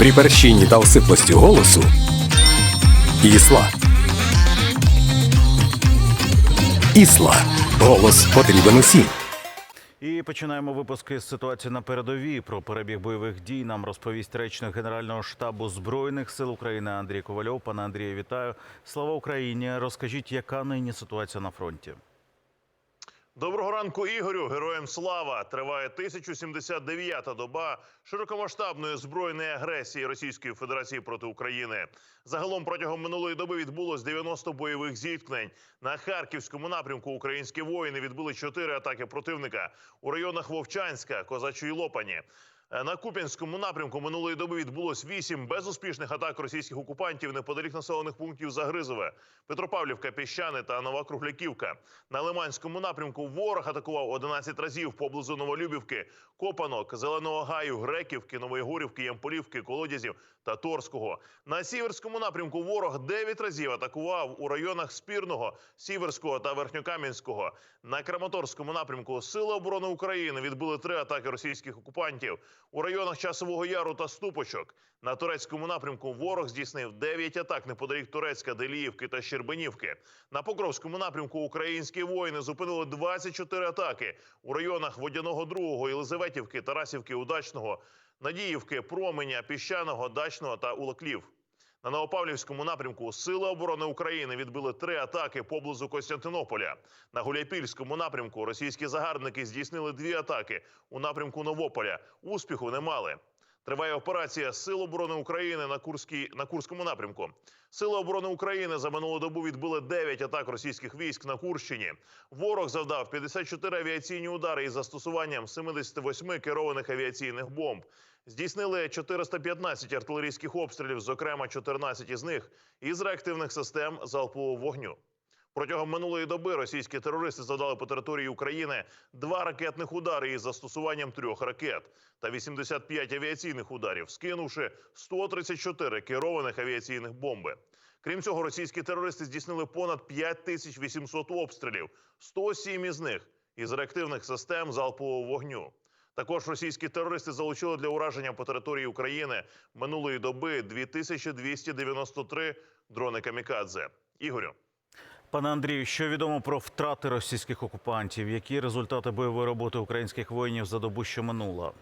При перщині та осиплості голосу Ісла. Ісла. Голос потрібен усім. І починаємо випуски з ситуації на передовій. Про перебіг бойових дій нам розповість речник Генерального штабу збройних сил України Андрій Ковальов. Пане Андрію, вітаю. Слава Україні! Розкажіть, яка нині ситуація на фронті? Доброго ранку, Ігорю. Героям слава! Триває 1079-та доба широкомасштабної збройної агресії Російської Федерації проти України. Загалом протягом минулої доби відбулось 90 бойових зіткнень. На харківському напрямку українські воїни відбили 4 атаки противника у районах Вовчанська, Козачої Лопані. Е, На Куп'янському напрямку минулої доби відбулось вісім безуспішних атак російських окупантів неподалік населених пунктів Загризове, Петропавлівка, Піщани та Нова Кругляківка. На Лиманському напрямку ворог атакував 11 разів поблизу Новолюбівки, Копанок, Зеленого Гаю, Греківки, Нової Горівки, Ямполівки, Колодязів та Торського. На Сіверському напрямку ворог 9 разів атакував у районах Спірного, Сіверського та Верхньокам'янського. На Краматорському напрямку Сили оборони України відбили три атаки російських окупантів у районах Часового Яру та Ступочок. На турецькому напрямку ворог здійснив 9 атак неподалік Турецька, Деліївки та Щербинівки. На Покровському напрямку українські воїни зупинили 24 атаки у районах Водяного Другого, Єлизаветівки, Тарасівки, Удачного, Надіївки, Променя, Піщаного, Дачного та Улаклів. На Новопавлівському напрямку Сили оборони України відбили три атаки поблизу Костянтинополя. На Гуляйпільському напрямку російські загарбники здійснили дві атаки у напрямку Новополя. Успіху не мали. Триває операція Сил оборони України на Курській на Курському напрямку. Сили оборони України за минулу добу відбили 9 атак російських військ на Курщині. Ворог завдав 54 авіаційні удари із застосуванням 78 керованих авіаційних бомб. Здійснили 415 артилерійських обстрілів, зокрема 14 із них із реактивних систем залпового вогню. Протягом минулої доби російські терористи завдали по території України два ракетних удари із застосуванням трьох ракет та 85 авіаційних ударів, скинувши 134 керованих авіаційних бомби. Крім цього, російські терористи здійснили понад 5800 обстрілів, 107 із них із реактивних систем залпового вогню. Також російські терористи залучили для ураження по території України минулої доби 2293 дрони камікадзе. Ігорю. Пане Андрію, що відомо про втрати російських окупантів? Які результати бойової роботи українських воїнів за добу, що минула?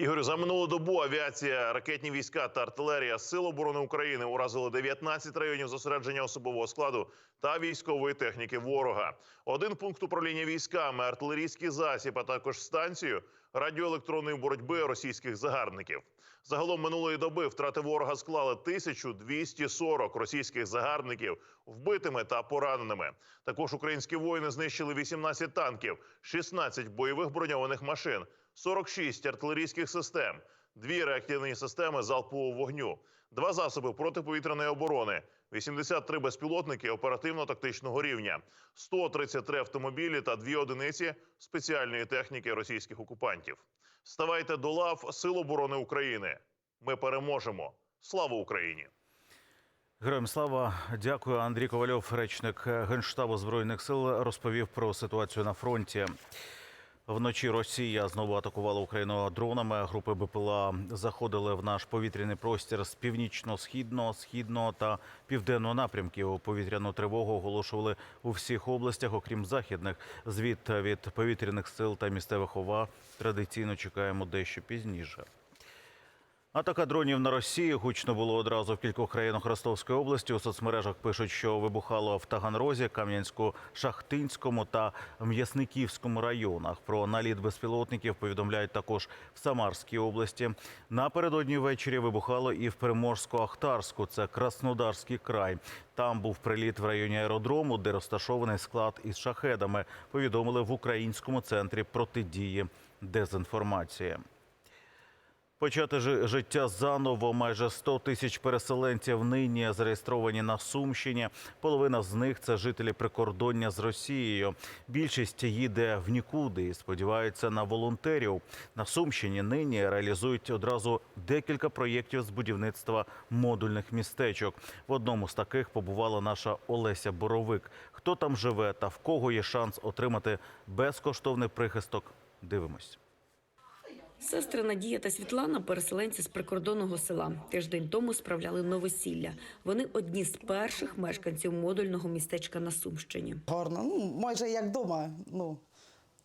Ігорю, за минулу добу авіація, ракетні війська та артилерія Сил оборони України уразили 19 районів зосередження особового складу та військової техніки ворога. Один пункт управління військами, артилерійський засіб, а також станцію радіоелектронної боротьби російських загарбників. Загалом минулої доби втрати ворога склали 1240 російських загарбників вбитими та пораненими. Також українські воїни знищили 18 танків, 16 бойових броньованих машин. 46 артилерійських систем, дві реактивні системи залпового вогню, два засоби протиповітряної оборони, 83 безпілотники оперативно-тактичного рівня, 133 автомобілі та дві одиниці спеціальної техніки російських окупантів. Ставайте до лав Сил оборони України. Ми переможемо. Слава Україні! Героям слава, дякую. Андрій Ковальов, речник Генштабу збройних сил, розповів про ситуацію на фронті. Вночі Росія знову атакувала Україну дронами. Групи БПЛА заходили в наш повітряний простір з північно-східного, східного та південного напрямків. Повітряну тривогу оголошували у всіх областях, окрім західних. Звіт від повітряних сил та місцевих ОВА традиційно чекаємо дещо пізніше. Атака дронів на Росію гучно було одразу в кількох районах Ростовської області. У соцмережах пишуть, що вибухало в Таганрозі, Кам'янську-Шахтинському та М'ясниківському районах. Про наліт безпілотників повідомляють також в Самарській області. Напередодні ввечері вибухало і в Приморську-Ахтарську. Це Краснодарський край. Там був приліт в районі аеродрому, де розташований склад із шахедами. Повідомили в українському центрі протидії дезінформації. Почати жи- життя заново. Майже 100 тисяч переселенців нині зареєстровані на Сумщині. Половина з них це жителі прикордоння з Росією. Більшість їде в нікуди і сподіваються на волонтерів. На Сумщині нині реалізують одразу декілька проєктів з будівництва модульних містечок. В одному з таких побувала наша Олеся Боровик. Хто там живе та в кого є шанс отримати безкоштовний прихисток? Дивимось. Сестри Надія та Світлана переселенці з прикордонного села. Тиждень тому справляли новосілля. Вони одні з перших мешканців модульного містечка на Сумщині. Гарно, ну майже як вдома. Ну,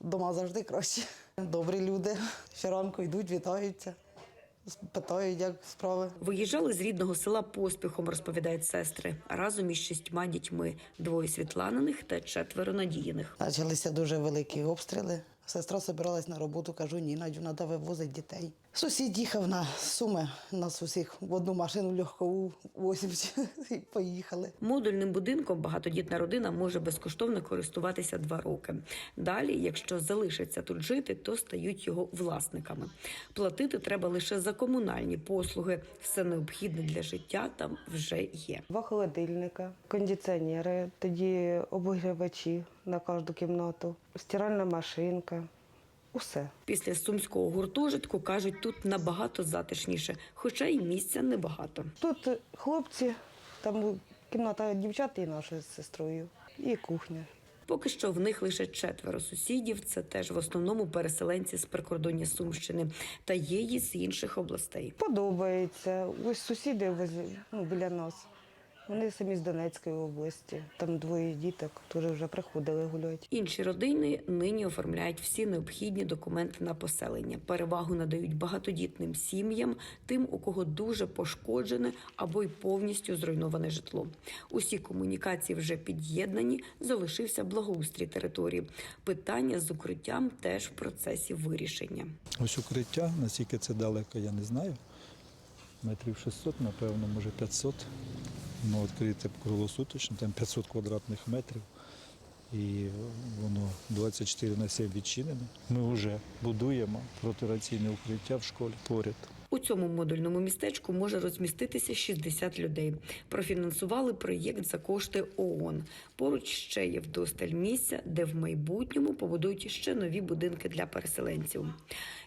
вдома завжди краще. Добрі люди. Щоранку йдуть, вітаються, питають, як справи. Виїжджали з рідного села поспіхом, розповідають сестри, разом із шістьма дітьми: двоє Світланиних та четверо Надіїних. Почалися дуже великі обстріли. Сестра збиралась на роботу, кажу, ні, Надю, треба вивозити дітей. Сусід їхав на суми нас усіх в одну машину легкову, 80, і поїхали. Модульним будинком багатодітна родина може безкоштовно користуватися два роки. Далі, якщо залишаться тут жити, то стають його власниками. Платити треба лише за комунальні послуги. Все необхідне для життя там вже є. Два холодильника, кондиціонери, тоді обігрівачі на кожну кімнату, стиральна машинка. Усе. Після сумського гуртожитку кажуть, тут набагато затишніше, хоча й місця небагато. Тут хлопці, там кімната дівчат і наша з сестрою, і кухня. Поки що в них лише четверо сусідів. Це теж в основному переселенці з прикордоння Сумщини та є й з інших областей. Подобається. Ось сусіди ну, біля нас. Вони самі з Донецької області. Там двоє діток теж вже приходили гуляти. Інші родини нині оформляють всі необхідні документи на поселення. Перевагу надають багатодітним сім'ям, тим, у кого дуже пошкоджене або й повністю зруйноване житло. Усі комунікації вже під'єднані, залишився благоустрій території. Питання з укриттям теж в процесі вирішення. Ось укриття, наскільки це далеко, я не знаю. Метрів 600, напевно, може 500. Воно відкрите круглосуточно, там 500 квадратних метрів. І воно 24 на 7 відчинене. Ми вже будуємо протираційне укриття в школі поряд. У цьому модульному містечку може розміститися 60 людей. Профінансували проєкт за кошти ООН. Поруч ще є вдосталь місця, де в майбутньому побудують ще нові будинки для переселенців.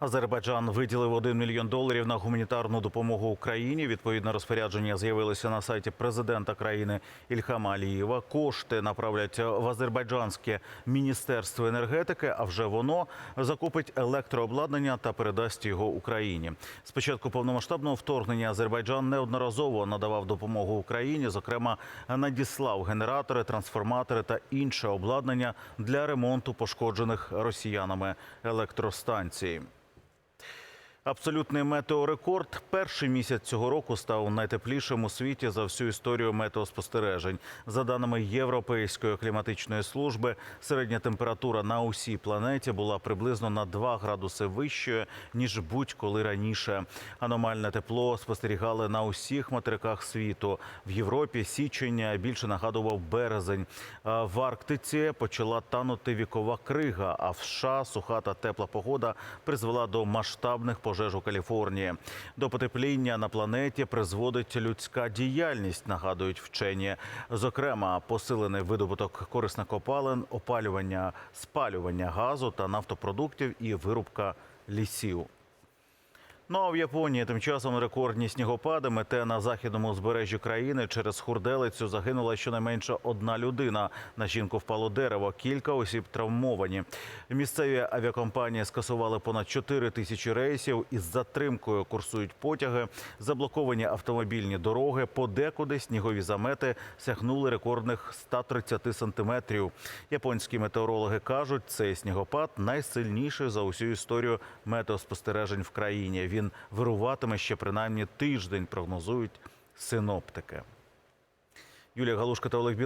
Азербайджан виділив 1 мільйон доларів на гуманітарну допомогу Україні. Відповідне розпорядження з'явилося на сайті президента країни Ільхама Алієва. Кошти направлять в азербайджанське міністерство енергетики. А вже воно закупить електрообладнання та передасть його Україні. З початку повномасштабного вторгнення Азербайджан неодноразово надавав допомогу Україні. Зокрема, надіслав генератори, трансформатори та інше обладнання для ремонту пошкоджених росіянами електростанцій. Абсолютний метеорекорд. Перший місяць цього року став найтеплішим у світі за всю історію метеоспостережень. За даними Європейської кліматичної служби, середня температура на усій планеті була приблизно на 2 градуси вищою ніж будь-коли раніше. Аномальне тепло спостерігали на усіх материках світу. В Європі січень більше нагадував березень. В Арктиці почала танути вікова крига. А в США суха та тепла погода призвела до масштабних пожеж у Каліфорнії. До потепління на планеті призводить людська діяльність, нагадують вчені. Зокрема, посилений видобуток корисних копалин, опалювання, спалювання газу та нафтопродуктів і вирубка лісів. Ну а в Японії тим часом рекордні снігопади мете на західному узбережжі країни. Через хурделицю загинула щонайменше одна людина. На жінку впало дерево. Кілька осіб травмовані. Місцеві авіакомпанії скасували понад 4 тисячі рейсів. Із затримкою курсують потяги. Заблоковані автомобільні дороги. Подекуди снігові замети сягнули рекордних 130 сантиметрів. Японські метеорологи кажуть, цей снігопад найсильніший за усю історію метеоспостережень в країні. Він вируватиме ще принаймні тиждень, прогнозують синоптики. Юлія Галушка та Олег Біле.